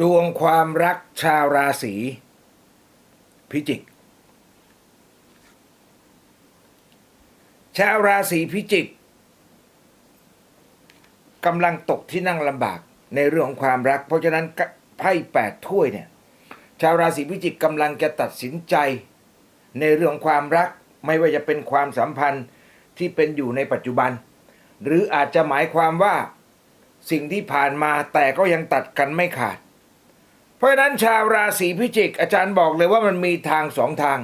ดวงความรักชาวราศีพิจิก ชาวราศีพิจิกกำลังตกที่นั่งลำบากในเรื่องของความรัก เพราะฉะนั้นไพ่แปดถ้วยเนี่ย ชาวราศีพิจิกกำลังจะตัดสินใจ ในเรื่องความรักไม่ว่าจะเป็นความสัมพันธ์ที่เป็นอยู่ในปัจจุบัน หรืออาจจะหมายความว่าสิ่งที่ผ่านมาแต่ก็ยังตัดกันไม่ขาด ราะฉะนั้นชาวราศีพิจิก อาจารย์บอกเลยว่ามันมีทางสองทาง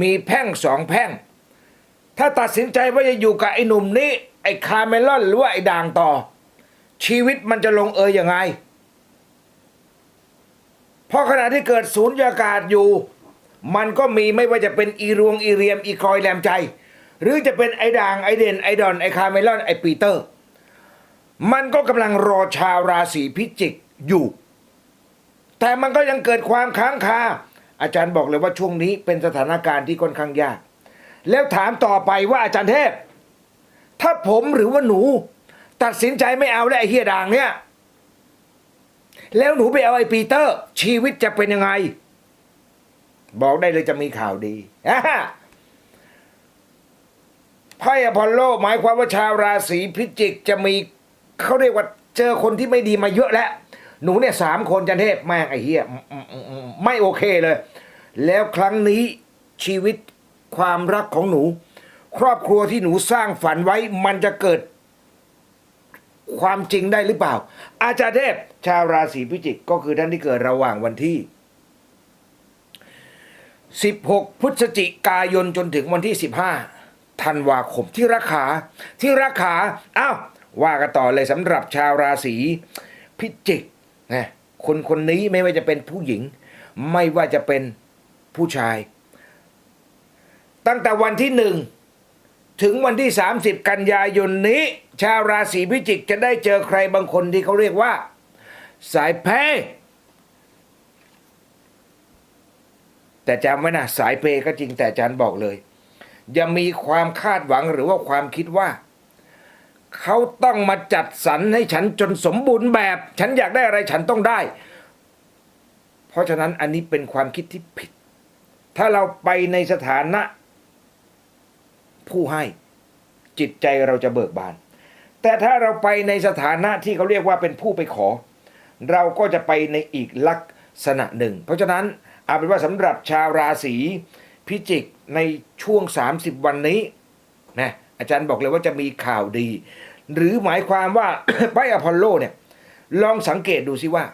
มีแพ่งสองแพ่ง ถ้าตัดสินใจว่าจะอยู่กับไอ้หนุ่มนี้ไอ้คาเมลอนหรือว่าไอ้ด่างต่อ ชีวิตมันจะลงเอยยังไงเพราะขณะที่เกิดศูนยากาศอยู่ มันก็มีไม่ว่าจะเป็นอีรวงอีเรียมอีคอยแรมใจ หรือจะเป็นไอ้ด่างไอ้เด่นไอ้ดอนไอ้คาเมลอนไอ้ปีเตอร์ มันก็กำลังรอชาวราศีพิจิกอยู่ แต่มันก็ยังเกิดความค้างคา อาจารย์บอกเลยว่าช่วงนี้เป็นสถานการณ์ที่ค่อนข้างยาก แล้วถามต่อไปว่าอาจารย์เทพ ถ้าผมหรือว่าหนู ตัดสินใจไม่เอาแล้วไอ้เฮียด่างเนี่ย แล้วหนูไปเอาไอ้ปีเตอร์ ชีวิตจะเป็นยังไง บอกได้เลยจะมีข่าวดีไพ่อพอลโลหมายความว่าชาวราศีพิจิกจะมีเขาเรียกว่าเจอคนที่ไม่ดีมาเยอะแล้ว หนูเนี่ยสามคนจันเทพแม่งไอ้เหี้ยไม่โอเคเลย แล้วครั้งนี้ชีวิตความรักของหนู ครอบครัวที่หนูสร้างฝันไว้มันจะเกิด ความจริงได้หรือเปล่า อาจารย์เทพชาวราศีพิจิกก็คือท่านที่เกิดระหว่างวันที่ 16 พฤศจิกายนจนถึงวันที่ 15ธันวาคมที่ราขาที่ราขาอ้าวว่ากันต่อเลยสำหรับชาวราศีพิจิก นะคนคนนี้ไม่ว่าจะเป็นผู้หญิง ไม่ว่าจะเป็นผู้ชาย ตั้งแต่วันที่หนึ่งถึงวันที่ 30 กันยายนนี้ ชาวราศีพิจิกจะได้เจอใครบางคนที่เขาเรียกว่า สายเพย์แต่จำไว้นะสายเพย์ก็จริงแต่อาจารย์บอกเลย อย่ามีความคาดหวังหรือว่าความคิดว่า เขาต้องมาจัดสรรให้ฉันจนสมบูรณ์แบบ ฉันอยากได้อะไรฉันต้องได้ เพราะฉะนั้นอันนี้เป็นความคิดที่ผิด ถ้าเราไปในสถานะ ผู้ให้จิตใจเราจะเบิกบาน แต่ถ้าเราไปในสถานะที่เขาเรียกว่าเป็นผู้ไปขอ เราก็จะไปในอีกลักษณะหนึ่ง เพราะฉะนั้นเอาเป็นว่าสำหรับชาวราศีพิจิกในช่วง 30 วันนี้นะ อาจารย์บอกเลยว่าจะมีข่าวดี หรือหมายความว่าไพ่อพอลโลเนี่ย ลองสังเกตดูสิว่า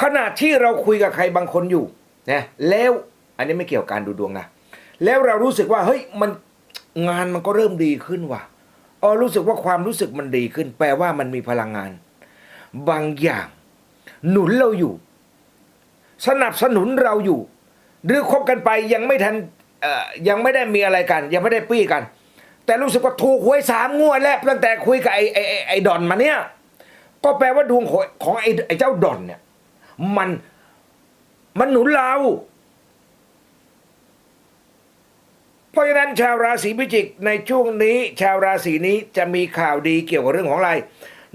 ขณะที่เราคุยกับใครบางคนอยู่นะแล้วอันนี้ไม่เกี่ยวกับการดูดวงนะแล้วเรารู้สึกว่าเฮ้ยมันงานมันก็เริ่มดีขึ้นว่ะอ๋อรู้สึกว่าความรู้สึกมันดีขึ้น แปลว่ามันมีพลังงาน บางอย่าง หนุนเราอยู่ สนับสนุนเราอยู่ หรือคบกันไปยังไม่ทัน เอ่อยังไม่ได้มีอะไรกัน ยังไม่ได้ปี้กัน แต่รู้สึกว่าถูกหวยสามงวดแล้วตั้งแต่คุยกับไอ้ไอ้ไอ้ไอ้ดอนมาเนี่ย ก็แปลว่าดวงของของไอ้ไอ้เจ้าดอนเนี่ย มันมันหนุนเรา เพราะฉะนั้นชาวราศีพิจิกในช่วงนี้ ชาวราศีนี้จะมีข่าวดีเกี่ยวกับเรื่องของอะไร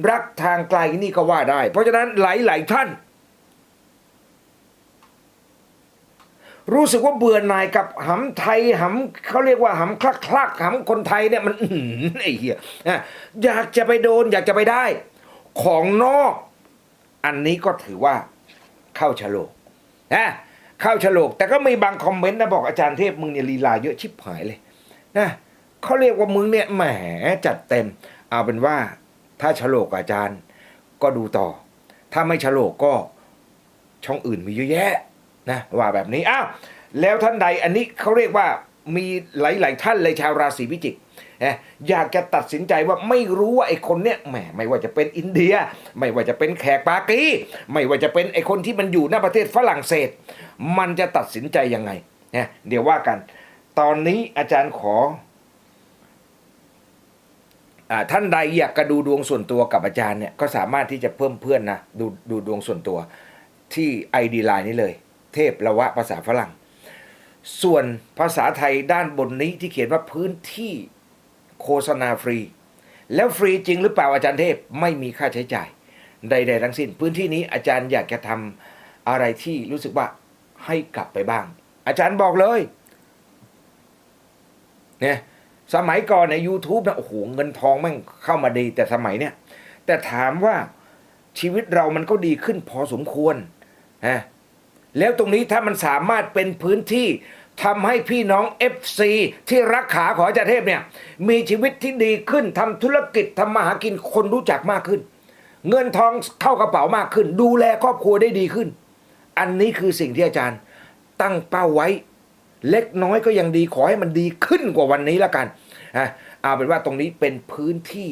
รักทางไกลนี่ก็ว่าได้ เพราะฉะนั้นหลายๆท่าน รู้สึกว่าเบื่อหน่ายกับหำไทยหำเขาเรียกว่าหำคลักคลักหำคนไทยเนี่ยมันไอ้เหี้ยอะอยากจะไปโดนอยากจะไปได้ ของนอก อันนี้ก็ถือว่าเข้าฉลกนะเข้าฉลก แต่ก็มีบางคอมเมนต์นะบอกอาจารย์เทพมึงเนี่ยลีลาเยอะชิบหายเลยนะเขาเรียกว่ามึงเนี่ยแหมจัดเต็ม เอาเป็นว่าถ้าฉลกอาจารย์ก็ดูต่อ ถ้าไม่ฉลกก็ช่องอื่นมีเยอะแยะ นะว่าแบบนี้อ้าวแล้วท่านใดอันนี้เขาเรียกว่ามีหลาย ๆ ท่านเลยชาวราศีพิจิกนะอยากจะตัดสินใจว่าไม่รู้ว่าไอ้คนเนี้ยแหมไม่ว่าจะเป็นอินเดีย ไม่ว่าจะเป็นแขกปากีไม่ว่าจะเป็นไอ้คนที่มันอยู่หน้าประเทศฝรั่งเศส มันจะตัดสินใจยังไงนะเดี๋ยวว่ากัน ตอนนี้อาจารย์ขออท่านใดอยากกระดูดวงส่วนตัวกับอาจารย์เนี่ยก็สามารถที่จะเพิ่มเพื่อนนะดูดูดวงส่วนตัวที่ ID Line นี้เลย เทพละวะภาษาฝรั่ง ส่วนภาษาไทยด้านบนนี้ที่เขียนว่าพื้นที่โฆษณาฟรี แล้วฟรีจริงหรือเปล่าอาจารย์เทพไม่มีค่าใช้จ่าย ใด ๆ ทั้งสิ้น พื้นที่นี้อาจารย์อยากจะทำอะไรที่รู้สึกว่าให้กลับไปบ้าง อาจารย์บอกเลยเนี่ยสมัยก่อนใน u t u b e นะโอ้โหเงินทองแม่งเข้ามาดีแต่สมัยเนี้ยแต่ถามว่าชีวิตเรามันก็ดีขึ้นพอสมควรนะ แล้วตรงนี้ถ้ามันสามารถเป็นพื้นที่ทำให้พี่น้อง FC ที่รักขาของอาจารย์เทพเนี่ยมีชีวิตที่ดีขึ้นทำธุรกิจทำมาหากินคนรู้จักมากขึ้น เงินทองเข้ากระเป๋ามากขึ้น ดูแลครอบครัวได้ดีขึ้น อันนี้คือสิ่งที่อาจารย์ตั้งเป้าไว้ เล็กน้อยก็ยังดีขอให้มันดีขึ้นกว่าวันนี้ละกันอะเอาเป็นว่าตรงนี้เป็นพื้นที่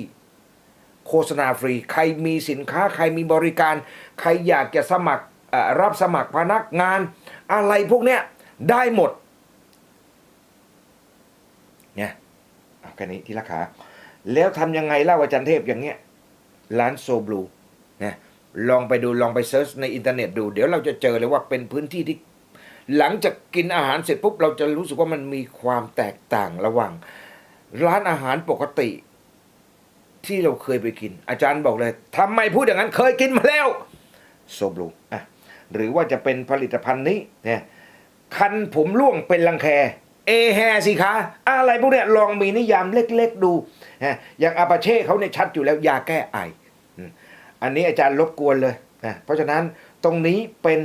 โฆษณาฟรี ใครมีสินค้า ใครมีบริการ ใครอยากจะสมัคร รับสมัครพนักงาน อะไรพวกเนี้ยได้หมดเนี่ยเอาแค่นี้ที่ราคาแล้วทำยังไงเล่าอาจารย์เทพอย่างเงี้ยร้านโซบลูเนี่ยลองไปดูลองไปเซิร์ชในอินเทอร์เน็ตดู เดี๋ยวเราจะเจอเลยว่าเป็นพื้นที่ที่ หลังจากกินอาหารเสร็จปุ๊บเราจะรู้สึกว่ามันมีความแตกต่างระหว่าง ร้านอาหารปกติ ที่เราเคยไปกิน อาจารย์บอกเลยทำไมพูดอย่างนั้นเคยกินมาแล้วโซบลูอะ หรือว่าจะเป็นผลิตภัณฑ์นี้เนี่ยคันผมร่วงเป็นรังแคเอแฮสิคะอะไรพวกเนี้ยลองมีนิยามเล็กๆดูนะอย่างอาปาเช่เขาเนี่ยชัดอยู่แล้วยาแก้ไอ อันนี้อาจารย์รบกวนเลยนะเพราะฉะนั้นตรงนี้เป็น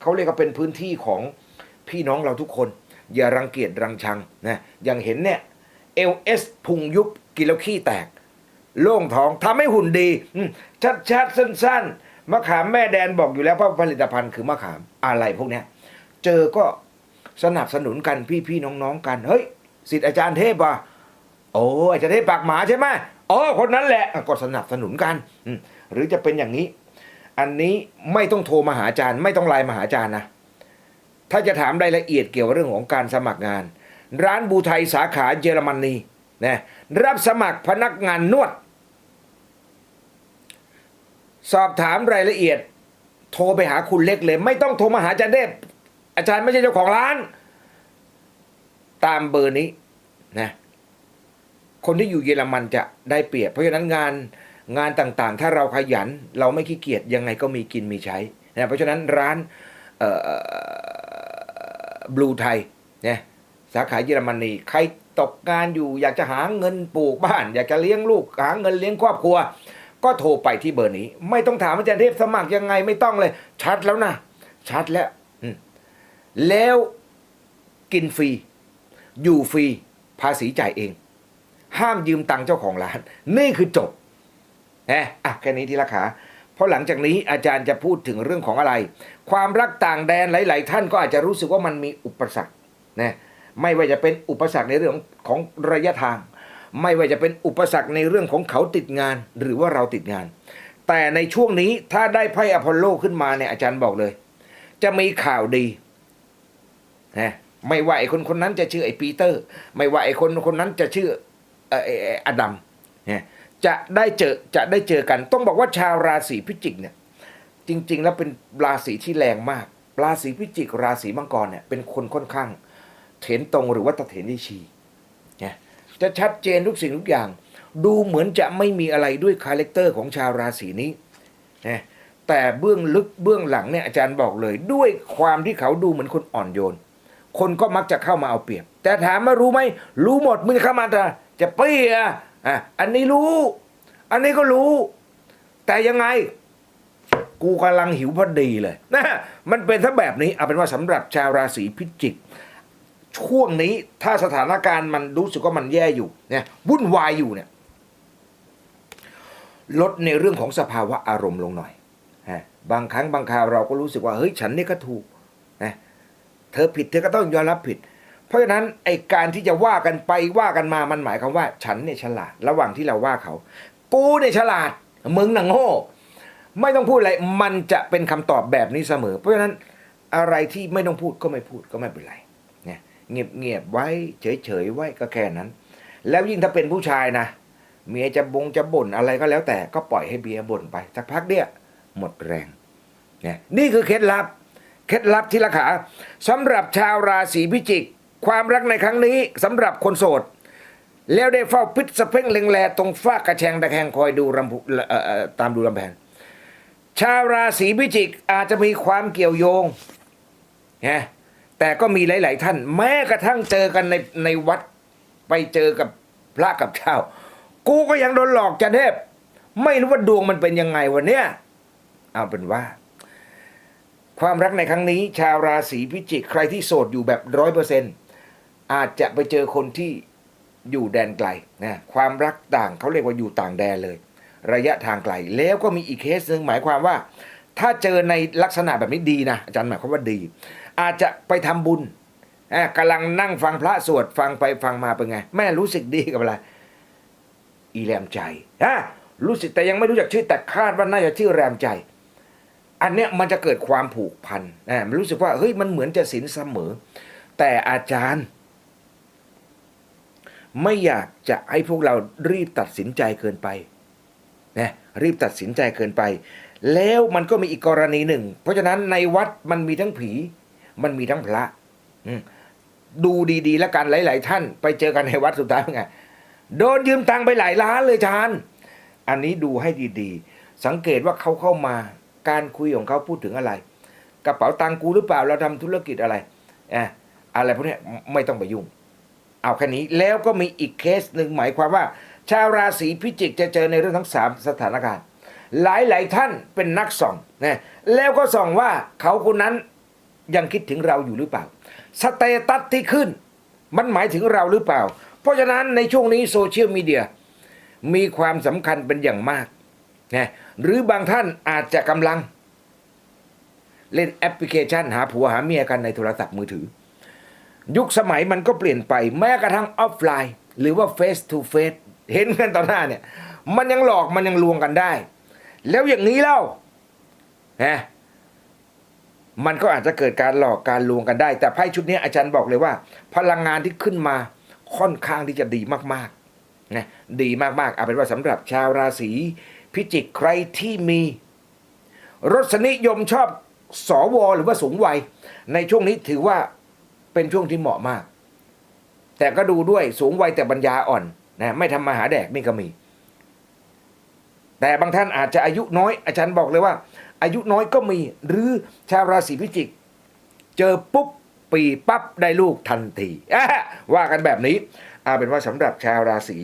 เขาเรียกว่าเป็นพื้นที่ของพี่น้องเราทุกคน อย่ารังเกียจรังชังนะอย่างเห็นเนี่ยเอลเอสพุงยุบกินแล้วขี้แตก โล่งท้องทำให้หุ่นดีชัดๆสั้นๆ มะขามแม่แดนบอกอยู่แล้วว่าผลิตภัณฑ์คือมะขามอะไรพวกเนี้ย เจอก็สนับสนุนกันพี่ๆน้องๆกัน เฮ้ยสิทธิ์อาจารย์เทพอะโอ้อาจารย์เทพปากหมาใช่ไหมอ๋อคนนั้นแหละก็สนับสนุนกันหรือจะเป็นอย่างนี้ อันนี้ไม่ต้องโทรมาหาอาจารย์ ไม่ต้องไลน์มาหาอาจารย์นะถ้าจะถามรายละเอียดเกี่ยวกับเรื่องของการสมัครงาน ร้านบูไทยสาขาเยอรมนีนะรับสมัครพนักงานนวด สอบถามรายละเอียด โทรไปหาคุณเล็กเลย ไม่ต้องโทรมาหาอาจารย์เดชอาจารย์ไม่ใช่เจ้าของร้าน ตามเบอร์นี้นะคนที่อยู่เยอรมันจะได้เปรียบ เพราะฉะนั้นงานงานต่างๆ ถ้าเราขยัน เราไม่ขี้เกียจยังไงก็มีกินมีใช้นะเพราะฉะนั้นร้านบลูไทยเนี่ยสาขาเยอรมนีใครตกงานอยู่อยากจะหาเงินปลูกบ้าน อยากจะเลี้ยงลูกหาเงินเลี้ยงครอบครัว ก็โทรไปที่เบอร์นี้ ไม่ต้องถามอาจารย์เทพสมัครยังไงไม่ต้องเลย ชัดแล้วนะ ชัดแล้วแล้วกินฟรี อยู่ฟรี ภาษีจ่ายเอง ห้ามยืมตังค์เจ้าของร้าน นี่คือจบแหมอะแค่นี้ที่ราคาเพราะหลังจากนี้อาจารย์จะพูดถึงเรื่องของอะไร ความรักต่างแดนหลาย ๆ ท่านก็อาจจะรู้สึกว่ามันมีอุปสรรคนะไม่ว่าจะเป็นอุปสรรคในเรื่องของระยะทาง ไม่ว่าจะเป็นอุปสรรคในเรื่องของเขาติดงานหรือว่าเราติดงาน แต่ในช่วงนี้ถ้าได้ไพ่อพอลโลขึ้นมาเนี่ยอาจารย์บอกเลย จะมีข่าวดีนะไม่ว่าไอ้คนคนนั้นจะชื่อไอ้ปีเตอร์ ไม่ว่าไอ้คนคนนั้นจะชื่อเออไอ้อดัมเนี่ยจะได้เจอจะได้เจอกัน ต้องบอกว่าชาวราศีพิจิกเนี่ยจริง ๆ แล้วเป็นราศีที่แรงมาก ราศีพิจิก ราศีมังกรเนี่ยเป็นคนค่อนข้างเถนตรงหรือว่าตะเถนยิชีเนี่ย จะชัดเจนทุกสิ่งทุกอย่าง ดูเหมือนจะไม่มีอะไรด้วยคาแรคเตอร์ของชาวราศีนี้นะแต่เบื้องลึกเบื้องหลังเนี่ยอาจารย์บอกเลย ด้วยความที่เขาดูเหมือนคนอ่อนโยน คนก็มักจะเข้ามาเอาเปรียบ แต่ถามว่ารู้ไหมรู้หมดมึงเข้ามาจะจะเปี้ยอะอันนี้รู้ อันนี้ก็รู้ แต่ยังไง กูกำลังหิวพอดีเลยนะมันเป็นถ้าแบบนี้เอาเป็นว่าสำหรับชาวราศีพิจิก ช่วงนี้ถ้าสถานการณ์มันรู้สึกว่ามันแย่อยู่เนี่ยวุ่นวายอยู่เนี่ยลดในเรื่องของสภาวะอารมณ์ลงหน่อยฮะบางครั้งบางคราวเราก็รู้สึกว่าเฮ้ยฉันนี่ก็ถูกนะเธอผิดเธอก็ต้องยอมรับผิด เพราะฉะนั้นไอการที่จะว่ากันไปว่ากันมามันหมายความว่า ฉันเนี่ยฉลาด ระหว่างที่เราว่าเขา กูเนี่ยฉลาดมึงหน่ะโง่ไม่ต้องพูดอะไรมันจะเป็นคำตอบแบบนี้เสมอ เพราะฉะนั้นอะไรที่ไม่ต้องพูดก็ไม่พูดก็ไม่เป็นไร เงียบเงียบๆไว้เฉยๆไว้ก็แค่นั้น แล้วยิ่งถ้าเป็นผู้ชายนะเมียจะบงจะบ่นอะไรก็แล้วแต่ก็ปล่อยให้เบียบ่นไปสักพักเดียวหมดแรงเนี่ยนี่คือเคล็ดลับ เคล็ดลับที่ละขาสำหรับชาวราศีพิจิก ความรักในครั้งนี้สำหรับคนโสด แล้วได้เฝ้าพิษสะเพ่งเล็งแลตรงฝ้ากระแชงตะแคงคอยดูรำพุเอ่อเอ่อตามดูลำแพนชาวราศีพิจิกอาจจะมีความเกี่ยวโยงนะ แต่ก็มีหลาย ๆ ท่าน แม้กระทั่งเจอกันในในวัดไปเจอกับพระกับเจ้า กูก็ยังโดนหลอกจะเทพ ไม่รู้ว่าดวงมันเป็นยังไงวันเนี้ยเอาเป็นว่า ความรักในครั้งนี้ ชาวราศีพิจิกใครที่โสดอยู่แบบร้อยเปอร์เซ็นอาจจะไปเจอคนที่อยู่แดนไกลนะความรักต่างเขาเรียกว่าอยู่ต่างแดนเลย ระยะทางไกล แล้วก็มีอีกเคสหนึ่งหมายความว่า ถ้าเจอในลักษณะแบบนี้ดีนะอาจารย์หมายความว่าดี อาจจะไปทำบุญอะกำลังนั่งฟังพระสวดฟังไปฟังมาเป็นไง แม่รู้สึกดีกับอะไรอีแรมใจอะรู้สึกแต่ยังไม่รู้จักชื่อแต่คาดว่าน่าจะชื่อแรมใจ อันเนี้ยมันจะเกิดความผูกพันอะมันรู้สึกว่าเฮ้ยมันเหมือนจะสินเสมอ แต่อาจารย์ ไม่อยากจะให้พวกเรารีบตัดสินใจเกินไปนะรีบตัดสินใจเกินไป แล้วมันก็มีอีกกรณีหนึ่ง เพราะฉะนั้นในวัดมันมีทั้งผี มันมีทั้งพระดูดีๆ แล้วกันหลาย ๆ ท่าน ไปเจอกันในวัดสุดท้ายเป็นไงโดนยืมตังไปหลายล้านเลยจานอันนี้ดูให้ดีๆ สังเกตว่าเขาเข้ามาการคุยของเขาพูดถึงอะไร กระเป๋าตังค์กูหรือเปล่าเราทำธุรกิจอะไรอะอะไรพวกนี้ไม่ต้องไปยุ่ง เอาแค่นี้แล้วก็มีอีกเคสหนึ่งหมายความว่า ชาวราศีพิจิกจะเจอในเรื่องทั้งสามสถานการณ์ หลายๆท่านเป็นนักส่องนะแล้วก็ส่องว่าเขาคนนั้น ยังคิดถึงเราอยู่หรือเปล่า สเตตัสที่ขึ้น มันหมายถึงเราหรือเปล่า เพราะฉะนั้นในช่วงนี้โซเชียลมีเดียมีความสำคัญเป็นอย่างมากนะหรือบางท่านอาจจะกำลัง เล่นแอปพลิเคชัน หาผัวหาเมียกันในโทรศัพท์มือถือ ยุคสมัยมันก็เปลี่ยนไปแม้กระทั่งออฟไลน์ หรือว่า Face to Face เห็นกันต่อหน้าเนี่ย มันยังหลอกมันยังลวงกันได้ แล้วอย่างนี้เล่าฮะ มันก็อาจจะเกิดการหลอกการลวงกันได้ แต่ไพ่ชุดนี้อาจารย์บอกเลยว่า พลังงานที่ขึ้นมาค่อนข้างที่จะดีมากๆนะดีมากๆเอาเป็นว่าสำหรับชาวราศีพิจิกใครที่มีรสนิยมชอบสวหรือว่าสูงวัย ในช่วงนี้ถือว่าเป็นช่วงที่เหมาะมาก แต่ก็ดูด้วยสูงวัยแต่ปัญญาอ่อนนะไม่ทำมาหาแดกนี่ก็มี แต่บางท่านอาจจะอายุน้อย อาจารย์บอกเลยว่า อายุน้อยก็มี หรือชาวราศีพิจิก เจอปุ๊บปีปั๊บได้ลูกทันทีว่ากันแบบนี้เอาเป็นว่าสำหรับชาวราศี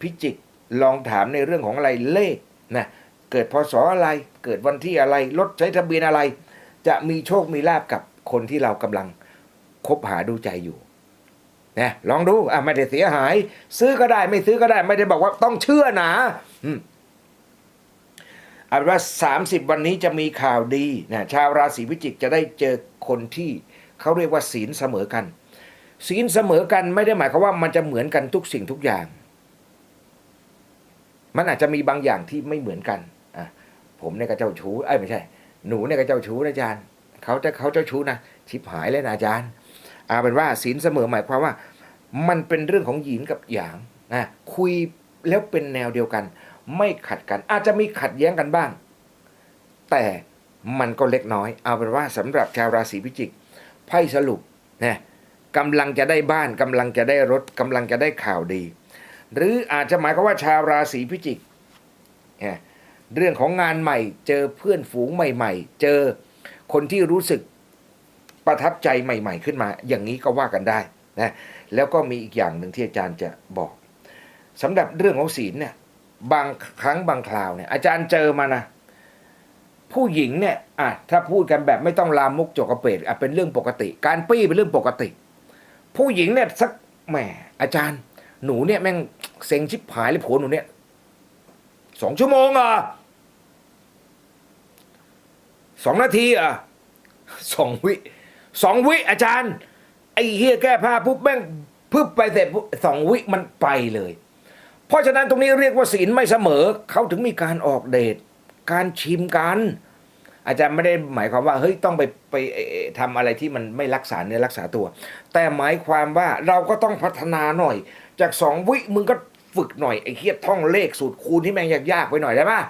พิจิกลองถามในเรื่องของอะไรเลขนะเกิดพศอะไร เกิดวันที่อะไรรถใช้ทะเบียนอะไร จะมีโชคมีลาบกับคนที่เรากำลังคบหาดูใจอยู่นะลองดูอะไม่ได้เสียหาย ซื้อก็ได้ไม่ซื้อก็ได้ ไม่ได้บอกว่าต้องเชื่อนะอื เอาเป็นว่า 30 วันนี้จะมีข่าวดีนะชาวราศีพิจิกจะได้เจอคนที่เขาเรียกว่าศีลเสมอกัน ศีลเสมอกันไม่ได้หมายความว่ามันจะเหมือนกันทุกสิ่งทุกอย่าง มันอาจจะมีบางอย่างที่ไม่เหมือนกันอะผมเนี่ยก็เจ้าชู้ไอ้ยไม่ใช่ หนูเนี่ยก็เจ้าชู้นะอาจารย์เขาจะเขาเจ้าชู้นะชิบหายเลยนะอาจารย์เอาเป็นว่าศีลเสมอหมายความว่า มันเป็นเรื่องของหยินกับหยางนะคุยแล้วเป็นแนวเดียวกัน ไม่ขัดกัน อาจจะมีขัดแย้งกันบ้าง แต่มันก็เล็กน้อย เอาเป็นว่าสำหรับชาวราศีพิจิกไพ่สรุปนะกำลังจะได้บ้านกำลังจะได้รถกำลังจะได้ข่าวดี หรืออาจจะหมายความว่าชาวราศีพิจิกเนี่ยเรื่องของงานใหม่ เจอเพื่อนฝูงใหม่ ๆ เจอคนที่รู้สึกประทับใจใหม่ ๆ ขึ้นมา อย่างนี้ก็ว่ากันได้นะแล้วก็มีอีกอย่างหนึ่งที่อาจารย์จะบอกสำหรับเรื่องของศีลเนี่ย บางครั้งบางคราวเนี่ยอาจารย์เจอมานะผู้หญิงเนี่ยอะถ้าพูดกันแบบไม่ต้องลามมุกจกกระเปดอะเป็นเรื่องปกติ การปี้เป็นเรื่องปกติ ผู้หญิงเนี่ยสักแหมอาจารย์หนูเนี่ยแม่งเซ็งชิบหายเลยผัวหนูเนี่ยสองชั่วโมงอะสองนาทีอะสองวิสองวิอาจารย์ ไอ้เฮียแก้ผ้าปุ๊บแม่งพึบไปเสร็จสองวิมันไปเลย เพราะฉะนั้นตรงนี้เรียกว่าศีลไม่เสมอ เขาถึงมีการออกเดทการชิมกัน อาจารย์ไม่ได้หมายความว่าเฮ้ยต้องไปไปทำอะไรที่มันไม่รักษาเนื้อรักษาตัว แต่หมายความว่าเราก็ต้องพัฒนาหน่อย จากสองวิมึงก็ฝึกหน่อยไอ้เฮียท่องเลขสูตรคูณที่แม่งยากๆไปหน่อยได้ปะ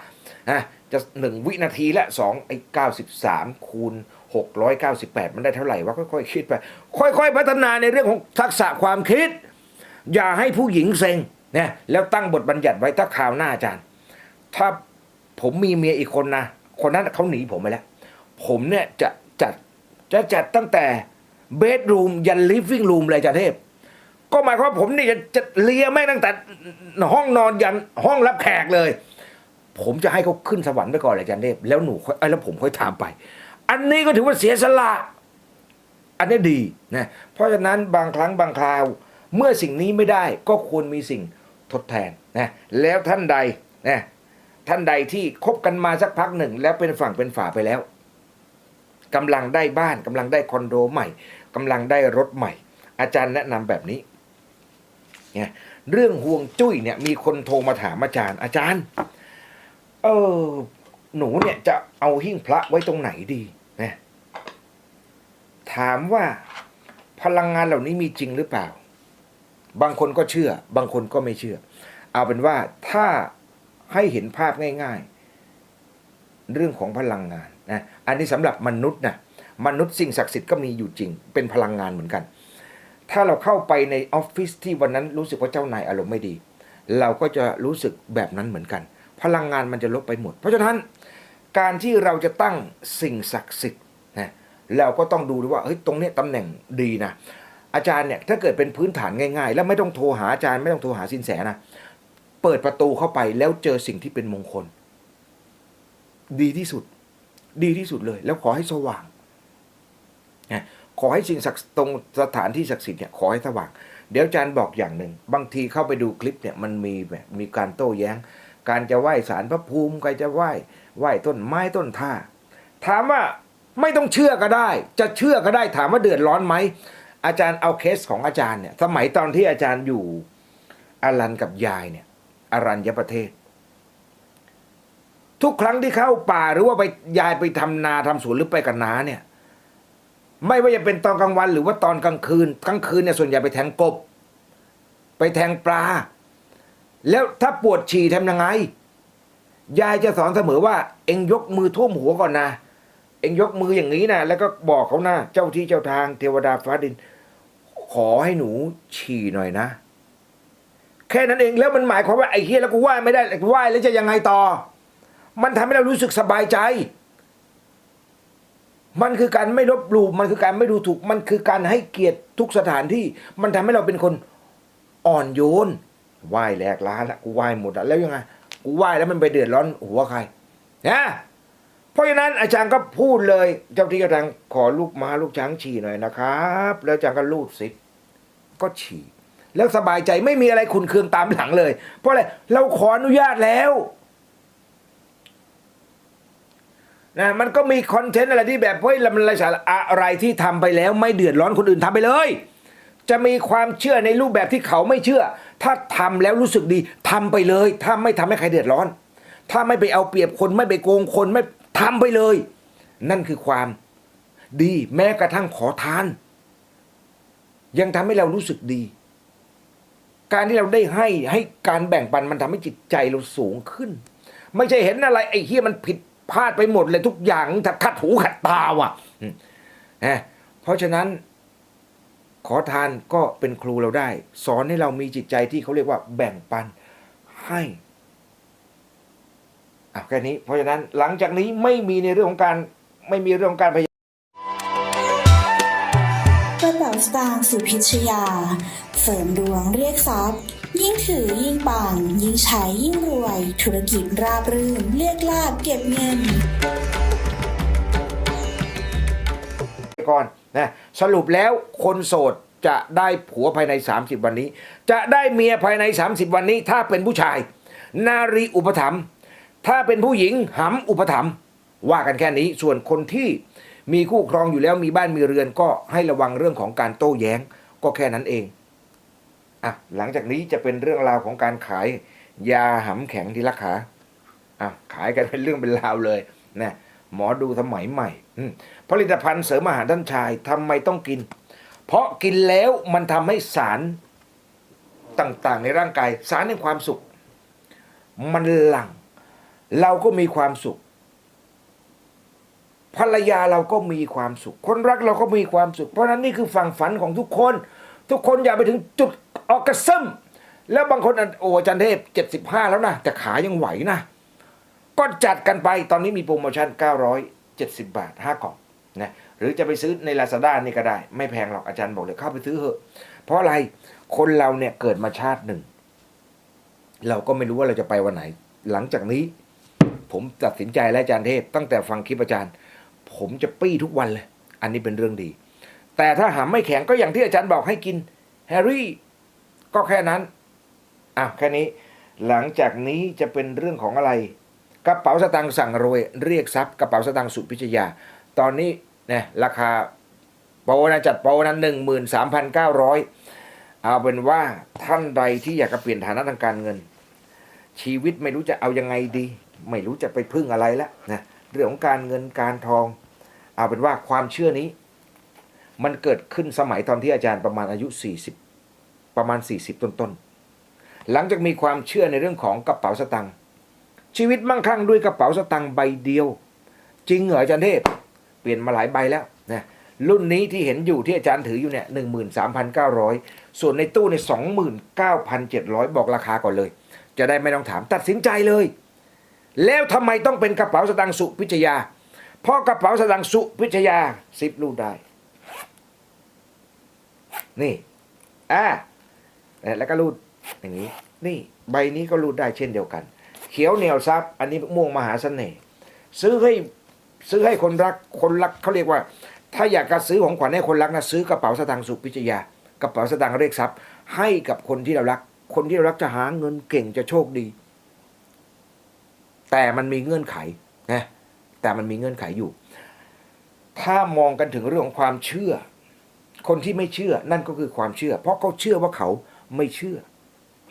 อะจะหนึ่งวินาทีละสองไอ้เก้าสิบสามคูณหกร้อยเก้าสิบแปดมันได้เท่าไหร่วะค่อยๆคิดไป ค่อยๆ พัฒนาในเรื่องของทักษะความคิด อย่าให้ผู้หญิงเซ็ง นะแล้วตั้งบทบัญญัติไว้ถ้าข่าวหน้าอาจารย์ ถ้าผมมีเมียอีกคนนะคนนั้นเขาหนีผมไปแล้ว ผมเนี่ยจะจัดจะจัดตั้งแต่เบดรูมยันลิฟวิ่งรูมเลยอาจารย์เทพ ก็หมายความผมนี่จะจะเลียแม่งตั้งแต่ห้องนอนยันห้องรับแขกเลย ผมจะให้เขาขึ้นสวรรค์ไปก่อนเลยอาจารย์เทพ แล้วหนูค่อยแล้วผมค่อยถามไป อันนี้ก็ถือว่าเสียสละอันนี้ดีนะเพราะฉะนั้นบางครั้งบางคราว เมื่อสิ่งนี้ไม่ได้ก็ควรมีสิ่ง ทดแทนนะแล้วท่านใดนะท่านใดที่คบกันมาสักพักหนึ่ง แล้วเป็นฝั่งเป็นฝาไปแล้วกำลังได้บ้านกำลังได้คอนโดใหม่กำลังได้รถใหม่ อาจารย์แนะนำแบบนี้เนี่ยเรื่องห่วงจุ้ยเนี่ยมีคนโทรมาถามอาจารย์ อาจารย์ เออหนูเนี่ยจะเอาหิ้งพระไว้ตรงไหนดีนะถามว่าพลังงานเหล่านี้มีจริงหรือเปล่า บางคนก็เชื่อ บางคนก็ไม่เชื่อ เอาเป็นว่าถ้าให้เห็นภาพง่ายๆ เรื่องของพลังงานนะอันนี้สำหรับมนุษย์นะมนุษย์สิ่งศักดิ์สิทธิ์ก็มีอยู่จริง เป็นพลังงานเหมือนกัน ถ้าเราเข้าไปในออฟฟิศที่วันนั้นรู้สึกว่าเจ้านายอารมณ์ไม่ดี เราก็จะรู้สึกแบบนั้นเหมือนกัน พลังงานมันจะลบไปหมด เพราะฉะนั้นการที่เราจะตั้งสิ่งศักดิ์สิทธิ์นะเราก็ต้องดูด้วยว่าเฮ้ยตรงนี้ตำแหน่งดีนะ อาจารย์เนี่ยถ้าเกิดเป็นพื้นฐานง่าย ๆ แล้วไม่ต้องโทรหาอาจารย์ไม่ต้องโทรหาสินแสนะเปิดประตูเข้าไปแล้วเจอสิ่งที่เป็นมงคล ดีที่สุด ดีที่สุดเลย แล้วขอให้สว่างนะขอให้สิ่งศักดิ์ตรงสถานที่ศักดิ์สิทธิ์เนี่ยขอให้สว่าง เดี๋ยวอาจารย์บอกอย่างหนึ่ง บางทีเข้าไปดูคลิปเนี่ยมันมีแบบมีการโต้แย้ง การจะไหว้สารพระภูมิใครจะไหว้ไหว้ต้นไม้ต้นท่า ถามว่าไม่ต้องเชื่อก็ได้ จะเชื่อก็ได้ถามว่าเดือดร้อนไหม อาจารย์เอาเคสของอาจารย์เนี่ย สมัยตอนที่อาจารย์อยู่อารันกับยายเนี่ยอารัญญประเทศ ทุกครั้งที่เข้าป่าหรือว่าไปยายไปทำนาทำสวนหรือไปกับนาเนี่ย ไม่ว่าจะเป็นตอนกลางวัน หรือว่าตอนกลางคืนกลางคืนเนี่ยส่วนใหญ่ไปแทงกบ ไปแทงปลา แล้วถ้าปวดฉี่ทำยังไง ยายจะสอนเสมอว่า เอ็งยกมือท่วมหัวก่อนนะเอ็งยกมืออย่างนี้นะแล้วก็บอกเขานะเจ้าที่เจ้าทางเทวดาฟ้าดิน ขอให้หนูฉี่หน่อยนะ แค่นั้นเองแล้วมันหมายความว่าไอ้เฮียแล้วกูไหว้ไม่ได้ไหว้แล้วจะยังไงต่อ มันทำให้เรารู้สึกสบายใจ มันคือการไม่ลบหลู่มันคือการไม่ดูถูก มันคือการให้เกียรติทุกสถานที่ มันทำให้เราเป็นคนอ่อนโยนไหว้แหลกล้านละกูไหว้หมดแล้วยังไงกูไหว้แล้วมันไปเดือดร้อนหัวใครนะ เพราะฉะนั้นอาจารย์ก็พูดเลย เจ้าที่เจ้าทางขอลูกม้าลูกช้างฉี่หน่อยนะครับ แล้วอาจารย์ก็ลูดซิปก็ฉี่แล้วสบายใจไม่มีอะไรขุนเคืองตามหลังเลย เพราะอะไรเราขออนุญาตแล้วนะมันก็มีคอนเทนต์อะไรที่แบบเฮ้ยมันไรสาระอะไรที่ทำไปแล้ว ไม่เดือดร้อนคนอื่นทำไปเลย จะมีความเชื่อในรูปแบบที่เขาไม่เชื่อ ถ้าทำแล้วรู้สึกดีทำไปเลย ถ้าไม่ทำให้ใครเดือดร้อน ถ้าไม่ไปเอาเปรียบคนไม่ไปโกงคนไม่ ทำไปเลย นั่นคือความดีแม้กระทั่งขอทาน ยังทำให้เรารู้สึกดี การที่เราได้ให้ให้การแบ่งปันมันทำให้จิตใจเราสูงขึ้น ไม่ใช่เห็นอะไรไอ้เฮียมันผิดพลาดไปหมดเลยทุกอย่างถ้าขัดหูขัดตาว่ะอืมนะเพราะฉะนั้นขอทานก็เป็นครูเราได้ สอนให้เรามีจิตใจที่เขาเรียกว่าแบ่งปันให้ อะแค่นี้เพราะฉะนั้นหลังจากนี้ไม่มีในเรื่องของการไม่มีเรื่องของการพยายามกระเป๋าสตางค์สุพิชยา เสริมดวงเรียกทรัพย์ ยิ่งถือยิ่งปัง ยิ่งใช้ยิ่งรวย ธุรกิจราบรื่น เรียกลาบเก็บเงินก่อนนะสรุปแล้วคนโสดจะได้ผัวภายใน 30 วันนี้ จะได้เมียภายใน 30 วันนี้ ถ้าเป็นผู้ชาย นารีอุปถัมภ์ ถ้าเป็นผู้หญิงหำอุปถัมภ์ว่ากันแค่นี้ส่วนคนที่มีคู่ครองอยู่แล้วมีบ้านมีเรือนก็ให้ระวังเรื่องของการโต้แย้งก็แค่นั้นเองอะหลังจากนี้จะเป็นเรื่องราวของการขายยาหำแข็งที่ราคาอะขายกันเป็นเรื่องเป็นราวเลยนะหมอดูสมัยใหม่ผลิตภัณฑ์เสริมอาหารด้านชายทำไมต้องกิน เพราะกินแล้วมันทำให้สารต่างๆ ในร่างกาย สารในความสุข มันหลั่ง เราก็มีความสุข ภรรยาเราก็มีความสุข คนรักเราก็มีความสุข เพราะนั้นนี่คือฝั่งฝันของทุกคน ทุกคนอย่าไปถึงจุดออกกระซึมแล้วบางคนอะโอ้อาจารย์เทพเจ็ดสิบห้าแล้วนะ แต่ขายังไหวนะ ก็จัดกันไปตอนนี้มีโปรโมชั่น 970 บาท 5 กล่องนะหรือจะไปซื้อใน Lazada นี่ก็ได้ ไม่แพงหรอกอาจารย์บอกเลยเข้าไปซื้อเถอะ เพราะอะไรคนเราเนี่ยเกิดมาชาติหนึ่ง เราก็ไม่รู้ว่าเราจะไปวันไหน หลังจากนี้ ผมตัดสินใจแล้วอาจารย์เทพ ตั้งแต่ฟังคลิปอาจารย์ ผมจะปี้ทุกวันเลย อันนี้เป็นเรื่องดี แต่ถ้าหามไม่แข็งก็อย่างที่อาจารย์บอกให้กินแฮร์รี่ก็แค่นั้นอะแค่นี้ หลังจากนี้จะเป็นเรื่องของอะไร กระเป๋าสตางค์สั่งรวยเรียกทรัพย์กระเป๋าสตางค์สุพิชยา ตอนนี้เนี่ยราคาโปรนะจัดโปรนั้นหนึ่งหมื่นสามพันเก้าร้อยเอาเป็นว่าท่านใดที่อยากจะเปลี่ยนฐานะทางการเงิน ชีวิตไม่รู้จะเอายังไงดี ไม่รู้จะไปพึ่งอะไรแล้วนะเรื่องของการเงินการทอง เอาเป็นว่าความเชื่อนี้ มันเกิดขึ้นสมัยตอนที่อาจารย์ประมาณอายุ 40 ประมาณ 40 ต้นๆหลังจากมีความเชื่อในเรื่องของกระเป๋าสตังค์ชีวิตมั่งคั่งด้วยกระเป๋าสตังค์ใบเดียว จริงเหรออาจารย์เทพ เปลี่ยนมาหลายใบแล้วนะรุ่นนี้ที่เห็นอยู่ที่อาจารย์ถืออยู่เนี่ยหนึ่งหมื่นสามพันเก้าร้อยส่วนในตู้ในสองหมื่นเก้าพันเจ็ดร้อยบอกราคาก่อนเลย จะได้ไม่ต้องถามตัดสินใจเลย แล้วทำไมต้องเป็นกระเป๋าสตางค์สุพิชยา เพราะกระเป๋าสตางค์สุพิชยาซิปรูดได้ นี่ อ่าแล้วก็รูดอย่างนี้ นี่ใบนี้ก็รูดได้เช่นเดียวกัน เขียวเหนียวซับอันนี้ม่วงมหาเสน่ห์ซื้อให้ซื้อให้คนรักคนรักเขาเรียกว่า ถ้าอยากจะซื้อของขวัญให้คนรักนะซื้อกระเป๋าสตางค์สุพิชยากระเป๋าสตางค์เรียกทรัพย์ ให้กับคนที่เรารัก คนที่เรารักจะหาเงินเก่งจะโชคดี แต่มันมีเงื่อนไขนะแต่มันมีเงื่อนไขอยู่ ถ้ามองกันถึงเรื่องของความเชื่อ คนที่ไม่เชื่อนั่นก็คือความเชื่อ เพราะเขาเชื่อว่าเขาไม่เชื่อ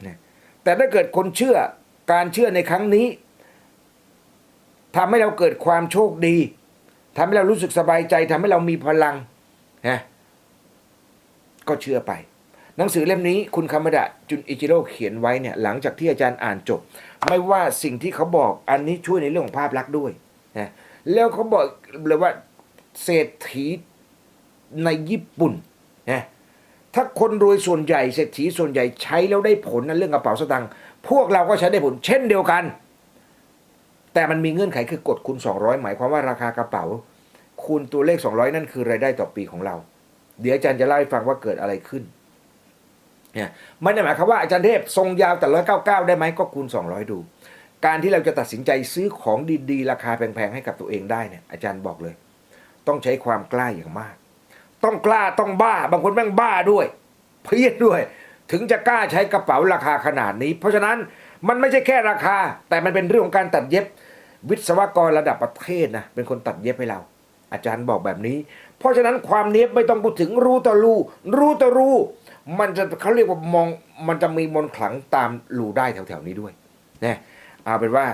นะแต่ถ้าเกิดคนเชื่อการเชื่อในครั้งนี้ทำให้เราเกิดความโชคดีทำให้เรารู้สึกสบายใจทำให้เรามีพลังนะก็เชื่อไป หนังสือเล่มนี้คุณคามาดะจุนอิจิโร่เขียนไว้เนี่ยหลังจากที่อาจารย์อ่านจบ ไม่ว่าสิ่งที่เขาบอกอันนี้ช่วยในเรื่องของภาพลักษณ์ด้วยนะแล้วเขาบอกเลยว่าเศรษฐีในญี่ปุ่นนะถ้าคนรวยส่วนใหญ่เศรษฐีส่วนใหญ่ใช้แล้วได้ผลนะเรื่องกระเป๋าสตางค์พวกเราก็ใช้ได้ผล เช่นเดียวกัน แต่มันมีเงื่อนไขคือกดคูณ 200 หมายความว่าราคากระเป๋า คูณตัวเลข 200 นั่นคือรายได้ต่อปีของเรา เดี๋ยวอาจารย์จะเล่าให้ฟังว่าเกิดอะไรขึ้น เนี่ยไม่ได้หมายความว่าอาจารย์เทพทรงยาวแต่ร้อยเก้าเก้าได้ไหมก็คูณ200ดู การที่เราจะตัดสินใจซื้อของดีๆ ราคาแพงๆให้กับตัวเองได้เนี่ยอาจารย์บอกเลย ต้องใช้ความกล้าอย่างมาก ต้องกล้าต้องบ้า บางคนแม่งบ้าด้วย เพี้ยนด้วย ถึงจะกล้าใช้กระเป๋าราคาขนาดนี้ เพราะฉะนั้นมันไม่ใช่แค่ราคา แต่มันเป็นเรื่องของการตัดเย็บ วิศวกรระดับประเทศนะเป็นคนตัดเย็บให้เรา อาจารย์บอกแบบนี้ เพราะฉะนั้นความเนี้ยไม่ต้องพูดถึงรู้ต่อรู้รู้ต่อรู้มันจะเขาเรียกว่ามองมันจะมีมนขลังตามรูได้แถวๆนี้ด้วยนะเอาเป็นว่า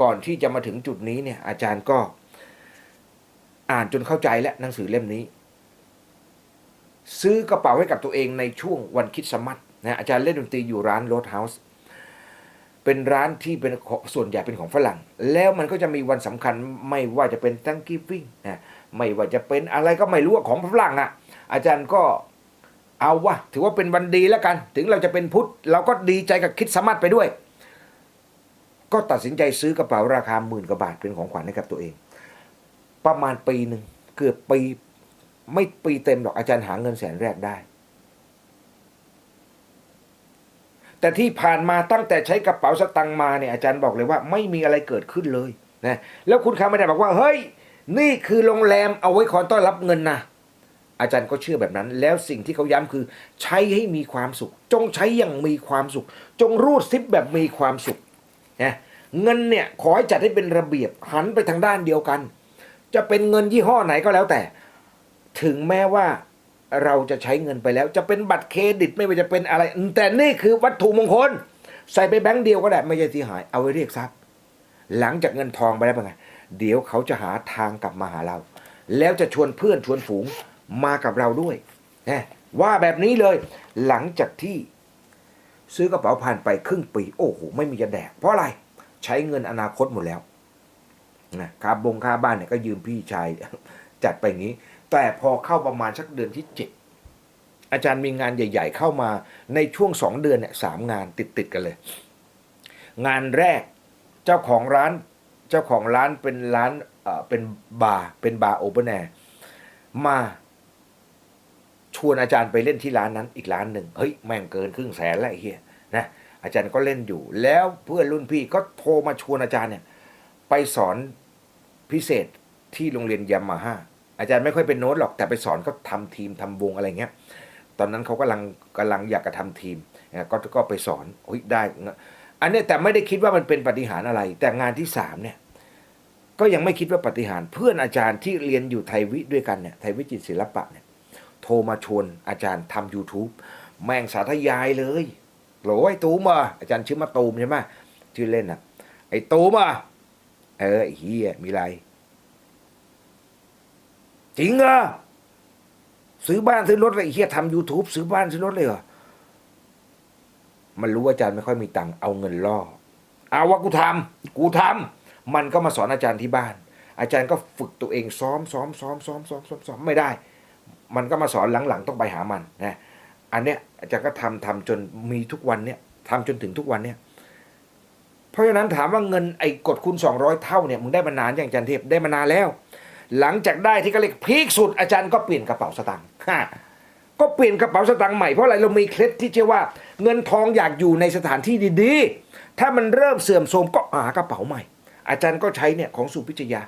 ก่อนที่จะมาถึงจุดนี้เนี่ย อาจารย์ก็ อ่านจนเข้าใจแล้วหนังสือเล่มนี้ ซื้อกระเป๋าให้กับตัวเองในช่วงวันคิดสต์มัสนะอาจารย์เล่นดนตรีอยู่ร้านโรดเฮาส์ เป็นร้านที่เป็นส่วนใหญ่เป็นของฝรั่ง แล้วมันก็จะมีวันสำคัญไม่ว่าจะเป็น Thanksgiving นะไม่ว่าจะเป็นอะไรก็ไม่รู้ของฝรั่งอะ อาจารย์ก็เอาวะถือว่าเป็นวันดีแล้วกัน ถึงเราจะเป็นพุทธเราก็ดีใจกับคิดสมัสไปด้วย ก็ตัดสินใจซื้อกระเป๋าราคาหมื่นกว่าบาทเป็นของขวัญให้กับตัวเอง ประมาณปีหนึ่งเกือบปีไม่ปีเต็มหรอกอาจารย์หาเงินแสนแรกได้ แต่ที่ผ่านมาตั้งแต่ใช้กระเป๋าสตังค์มาเนี่ยอาจารย์บอกเลยว่าไม่มีอะไรเกิดขึ้นเลยนะแล้วคุณคาไม่ได้บอกว่าเฮ้ย นี่คือโรงแรมเอาไว้คอยต้อนรับเงินนะอาจารย์ก็เชื่อแบบนั้น แล้วสิ่งที่เขาย้ำคือ ใช้ให้มีความสุข จงใช้อย่างมีความสุข จงรูดซิปแบบมีความสุขนะเงินเนี่ยขอให้จัดให้เป็นระเบียบหันไปทางด้านเดียวกัน จะเป็นเงินยี่ห้อไหนก็แล้วแต่ ถึงแม้ว่า เราจะใช้เงินไปแล้ว จะเป็นบัตรเครดิตไม่ว่าจะเป็นอะไร แต่นี่คือวัตถุมงคล ใส่ไปแบงค์เดียวก็ได้ไม่ใช่ที่หาย เอาไว้เรียกทรัพย์ หลังจากเงินทองไปแล้วเป็นไงเดี๋ยวเขาจะหาทางกลับมาหาเรา แล้วจะชวนเพื่อนชวนฝูงมากับเราด้วยนะว่าแบบนี้เลย หลังจากที่ซื้อกระเป๋าผ่านไปครึ่งปี โอ้โหไม่มีจะแดก เพราะอะไรใช้เงินอนาคตหมดแล้วนะค่าบงค่าบ้านเนี่ยก็ยืมพี่ชายจัดไปอย่างนี้ แต่พอเข้าประมาณสักเดือนที่เจ็ดอาจารย์มีงานใหญ่ ๆ เข้ามาในช่วงสองเดือนเนี่ยสามงานติดๆกันเลย งานแรกเจ้าของร้านเจ้าของร้านเป็นร้านเอ่อเป็นบาร์เป็นบาร์โอเปนแอร์มาชวนอาจารย์ไปเล่นที่ร้านนั้นอีกร้านหนึ่งเฮ้ยแม่งเกินครึ่งแสนแล้วไอ้เฮียนะอาจารย์ก็เล่นอยู่ แล้วเพื่อนรุ่นพี่ก็โทรมาชวนอาจารย์เนี่ยไปสอนพิเศษที่โรงเรียนยามาฮ่า อาจารย์ไม่ค่อยเป็นโน้ตหรอกแต่ไปสอนก็ทำทีมทำวงอะไรเงี้ยตอนนั้นเขากำลังกำลังอยากจะทำทีมก็ก็ไปสอนโอ้ยได้อันนี้แต่ไม่ได้คิดว่ามันเป็นปฏิหารอะไร แต่งานที่สามเนี่ยก็ยังไม่คิดว่าปฏิหารเพื่อนอาจารย์ที่เรียนอยู่ไทยวิด้วยกันเนี่ยไทยวิจิตศิลปะเนี่ยโทรมาชวนอาจารย์ทำ YouTube แม่งสาธยายเลยโหลไอ้ตูมอะอาจารย์ชื่อมาตูมใช่ไหมชื่อเล่นอะไอ้ตูมอะเออเฮียมีไร จริงเหรอซื้อบ้านซื้อรถเลยไอ้เฮียทำ YouTube ซื้อบ้านซื้อรถเลยเหรอมันรู้ว่าอาจารย์ไม่ค่อยมีตังค์เอาเงินล่อเอาว่ากูทำกูทำมันก็มาสอนอาจารย์ที่บ้าน อาจารย์ก็ฝึกตัวเองซ้อมซ้อมซ้อมซ้อมซ้อมซ้อมซ้อมไม่ได้ มันก็มาสอนหลังๆต้องไปหามันนะอันเนี้ยอาจารย์ก็ทำทำจนมีทุกวันเนี้ยทำจนถึงทุกวันเนี้ยเพราะฉะนั้นถามว่าเงินไอ้กดคูณ200 เท่าเนี่ยมึงได้มานานอย่างอาจารย์เทพได้มานานแล้ว หลังจากได้ที่ก็เรียกพีคสุดอาจารย์ก็เปลี่ยนกระเป๋าสตางค์ฮะก็เปลี่ยนกระเป๋าสตางค์ใหม่เพราะอะไรเรามีเคล็ดที่เชื่อว่า เงินทองอยากอยู่ในสถานที่ดีๆ ถ้ามันเริ่มเสื่อมโทรมก็หากระเป๋าใหม่ อาจารย์ก็ใช้เนี่ยของสุพิชยา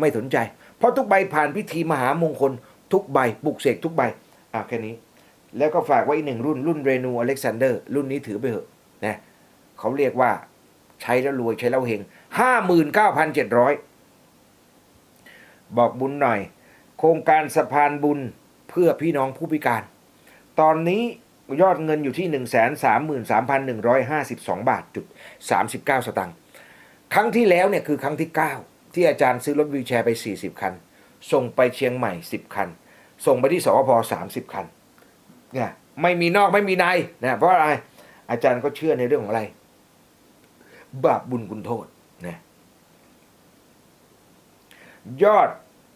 ไม่สนใจ เพราะทุกใบผ่านพิธีมหามงคล ทุกใบปลุกเสกทุกใบอะแค่นี้ แล้วก็ฝากไว้อีกหนึ่งรุ่นรุ่นเรนูอเล็กซานเดอร์รุ่นนี้ถือไปเถอะนะเขาเรียกว่าใช้แล้วรวยใช้แล้วเฮงห้าหมื่นเก้าพันเจ็ดร้อย บอกบุญหน่อย โครงการสะพานบุญเพื่อพี่น้องผู้พิการ ตอนนี้ยอดเงินอยู่ที่ 133,152 บาทจุด39 สตางค์ครั้งที่แล้วเนี่ยคือครั้งที่ 9 ที่อาจารย์ซื้อรถวีลแชร์ไป 40 คัน ส่งไปเชียงใหม่ 10 คัน ส่งไปที่สพ30 คันเนี่ยไม่มีนอกไม่มีในนะเพราะอะไรอาจารย์ก็เชื่อในเรื่องของอะไร บาปบุญคุณโทษนะ ยอด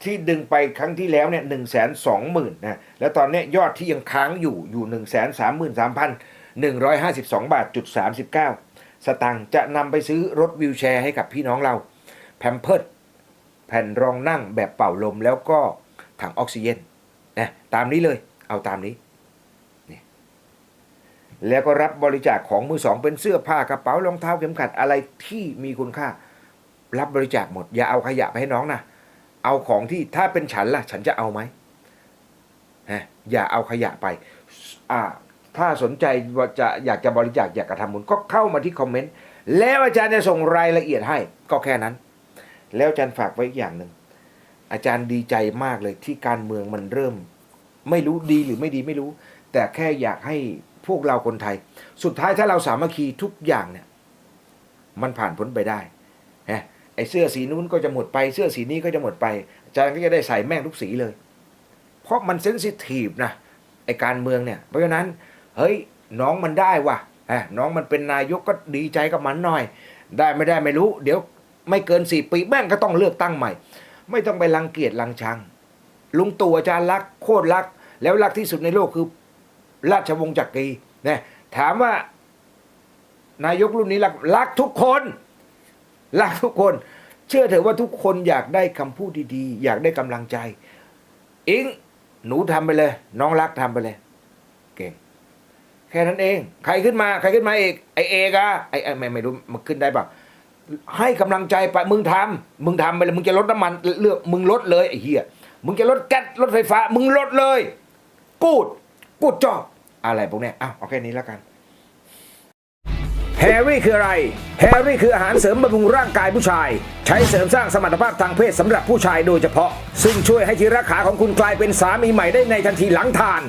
ที่ดึงไปครั้งที่แล้วเนี่ยหนึ่งแสนสองหมื่นนะแล้วตอนนี้ยอดที่ยังค้างอยู่อยู่หนึ่งแสนสามหมื่นสามพันหนึ่งร้อยห้าสิบสองบาทจุดสามสิบเก้าสตางค์จะนำไปซื้อรถวิวแชร์ให้กับพี่น้องเราแพมเพิร์ดแผ่นรองนั่งแบบเป่าลมแล้วก็ถังออกซิเจนนะตามนี้เลยเอาตามนี้นี่แล้วก็รับบริจาคของมือสองเป็นเสื้อผ้ากระเป๋ารองเท้าเข็มขัดอะไรที่มีคุณค่า รับบริจาคหมด อย่าเอาขยะไปให้น้องนะ เอาของที่ถ้าเป็นฉันล่ะ ฉันจะเอาไหมฮะอย่าเอาขยะไปอ่าถ้าสนใจว่าจะอยากจะบริจาคอยากกระทำบุญก็เข้ามาที่คอมเมนต์แล้วอาจารย์จะส่งรายละเอียดให้ ก็แค่นั้น แล้วอาจารย์ฝากไว้อีกอย่างหนึ่งอาจารย์ดีใจมากเลยที่การเมืองมันเริ่ม ไม่รู้ดีหรือไม่ดีไม่รู้ แต่แค่อยากให้พวกเราคนไทย สุดท้ายถ้าเราสามัคคีทุกอย่างเนี่ย มันผ่านพ้นไปได้ฮะ ไอ้เสื้อสีนู้นก็จะหมดไปเสื้อสีนี้ก็จะหมดไปอาจารย์ก็จะได้ใส่แม่งทุกสีเลย เพราะมันเซนซิทีฟนะไอ้การเมืองเนี่ย เพราะฉะนั้น เฮ้ยน้องมันได้ว่ะเอ้ยน้องมันเป็นนายกก็ดีใจกับมันหน่อย ได้ไม่ได้ไม่รู้ เดี๋ยวไม่เกินสี่ปีแม่งก็ต้องเลือกตั้งใหม่ ไม่ต้องไปรังเกียจรังชัง ลุงตู่อาจารย์รักโคตรรัก แล้วรักที่สุดในโลกคือราชวงศ์จักรีนะถามว่านายกรุ่นนี้รักรักทุกคน รักทุกคน เชื่อเถอะว่าทุกคนอยากได้คำพูดดีๆ อยากได้กำลังใจ อิงหนูทำไปเลย น้องรักทำไปเลย เก่ง แค่นั้นเอง ใครขึ้นมา ใครขึ้นมาเอกไอเอกอะไอไอไม่ไม่รู้มันขึ้นได้ปะให้กำลังใจไปมึงทำมึงทำไปเลยมึงจะลดน้ำมันเลือกมึงลดเลยไอ้เหี้ยมึงจะลดแก๊สลดไฟฟ้า มึงลดเลย กูด กูดจอบอะไรพวกเนี้ยอ้าวเอาแค่นี้แล้วกัน แฮร์รี่คืออะไร แฮร์รี่คืออาหารเสริมบำรุงร่างกายผู้ชาย ใช้เสริมสร้างสมรรถภาพทางเพศสำหรับผู้ชายโดยเฉพาะ ซึ่งช่วยให้ทีรักขาของคุณกลายเป็นสามีใหม่ได้ในทันทีหลังทาน